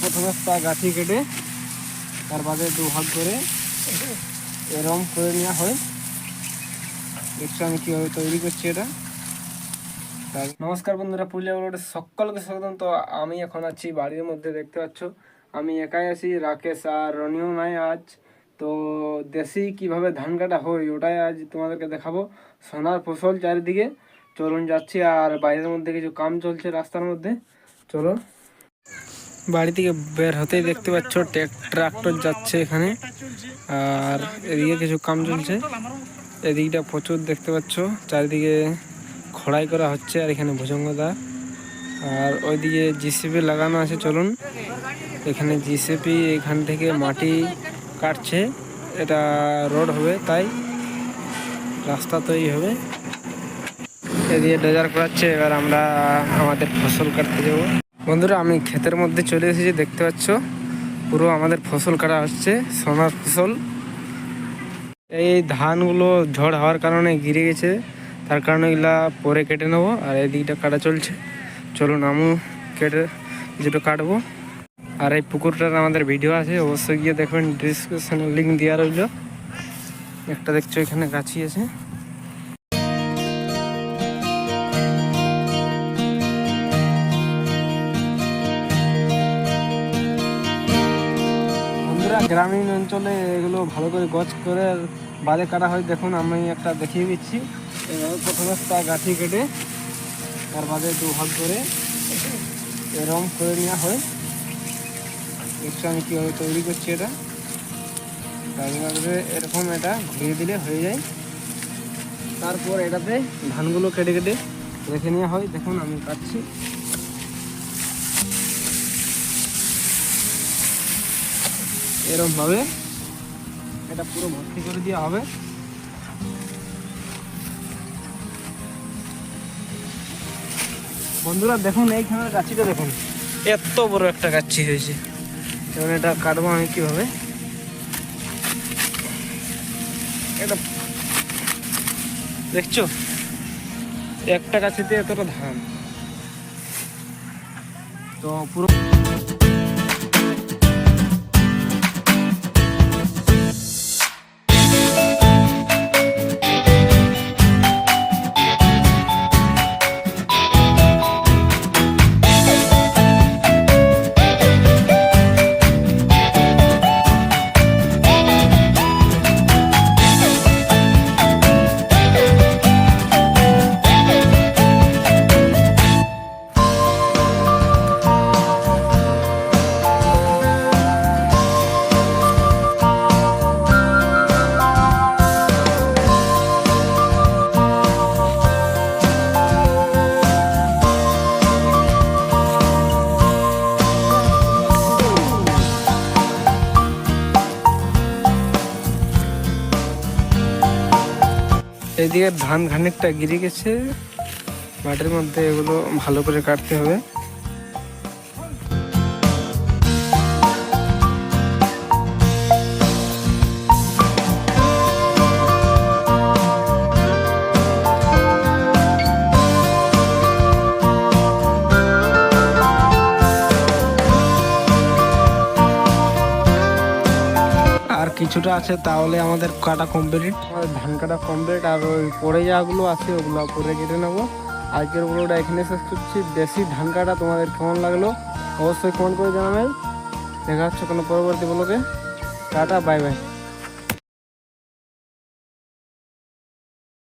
প্রথমে তা গাঠি কেটে তার বাদে দু ভাগ করে এরম করে নেওয়া হয়। দেখছ আমি কীভাবে তৈরি করছি এটা। নমস্কার বন্ধুরা, পুরুলিয়া ব্লগে সকলকে স্বাগতম। তো আমি এখন আছি বাড়ির মধ্যে, দেখতে পাচ্ছ। আমি একাই আছি, রাকেশ আর রনিও নাই আজ। তো দেশি কীভাবে ধান কাটা হয়, ওটাই আজ তোমাদেরকে দেখাবো। সোনার ফসল চারিদিকে। চলুন যাচ্ছি, আর বাইরের মধ্যে কিছু কাম চলছে রাস্তার মধ্যে। চলো। বাড়ি থেকে বের হতেই দেখতে পাচ্ছ ট্রাক্টর যাচ্ছে এখানে। আর এদিকে কিছু কাম চলছে। এদিকটা প্রচুর দেখতে পাচ্ছ, চারিদিকে খড়াই করা হচ্ছে আর এখানে ভুজঙ্গদা। আর ওইদিকে জিসিপি লাগানো আছে, চলুন। এখানে জিসিপি এখান থেকে মাটি কাটছে। এটা রোড হবে, তাই রাস্তা তৈরি হবে। এদিকে ডেজার করাচ্ছে, এবার আমরা আমাদের ফসল কাটতে যাব। বন্ধুরা, আমি ক্ষেতের মধ্যে চলে এসেছি, দেখতে পাচ্ছ। পুরো আমাদের ফসল কাটা হচ্ছে, সোনার ফসল। এই ধানগুলো ঝড় হওয়ার কারণে গিরে গেছে, তার কারণে এগুলা পরে কেটে নেব, আর এদিকটা কাটা চলছে। চলুন আমি কেটে যেটা কাটবো। আর এই পুকুরটার আমাদের ভিডিও আছে, অবশ্যই গিয়ে দেখবেন ডিসক্রিপশনে লিঙ্ক দেওয়া রইল। একটা দেখছ, এখানে গাছি আছে। গ্রামীণ অঞ্চলে এগুলো ভালো করে গছ করে বাদে কাটা হয়, দেখুন আমি একটা দেখিয়ে দিচ্ছি। প্রথমে তা গাঠি কেটে তার বাদে দু ভাগ করে এরম করে নেওয়া হয়। দেখছ আমি কীভাবে তৈরি করছি এটা। তারপরে এরকম এটা ঘুরিয়ে দিলে হয়ে যায়। তারপর এটাতে ধানগুলো কেটে কেটে রেখে নেওয়া হয়। দেখুন আমি কাটছি। এরকম ভাবে এটা পুরো ভর্তি করে দেওয়া হবে। বন্ধুরা, দেখুন এইখানে গাছিটা দেখুন। এত বড় একটা গাছি হয়েছে। এবং এটা কাটবো আমি কীভাবে? এটা দেখছ? একটা গাছিতে এতটা ধান। তো পুরো এদিকে ধান খানিকটা গিরে গেছে। মাটির মধ্যে এগুলো ভালো করে কাটতে হবে। কিছুটা আছে, তাহলে আমাদের কাটা কমপ্লিট ধান কাটা কমপ্লিট আর ওই পরে যাগুলো আছে, ওগুলো পরে কেটে নেব। আজকের ওগুলোটা এখানে শেষ করছি। বেশি ধান কাটা তোমাদের কেমন লাগল অবশ্যই কমেন্ট করে জানাবেন। দেখা হচ্ছে কোনো পরবর্তী ব্লগে টাটা বাই বাই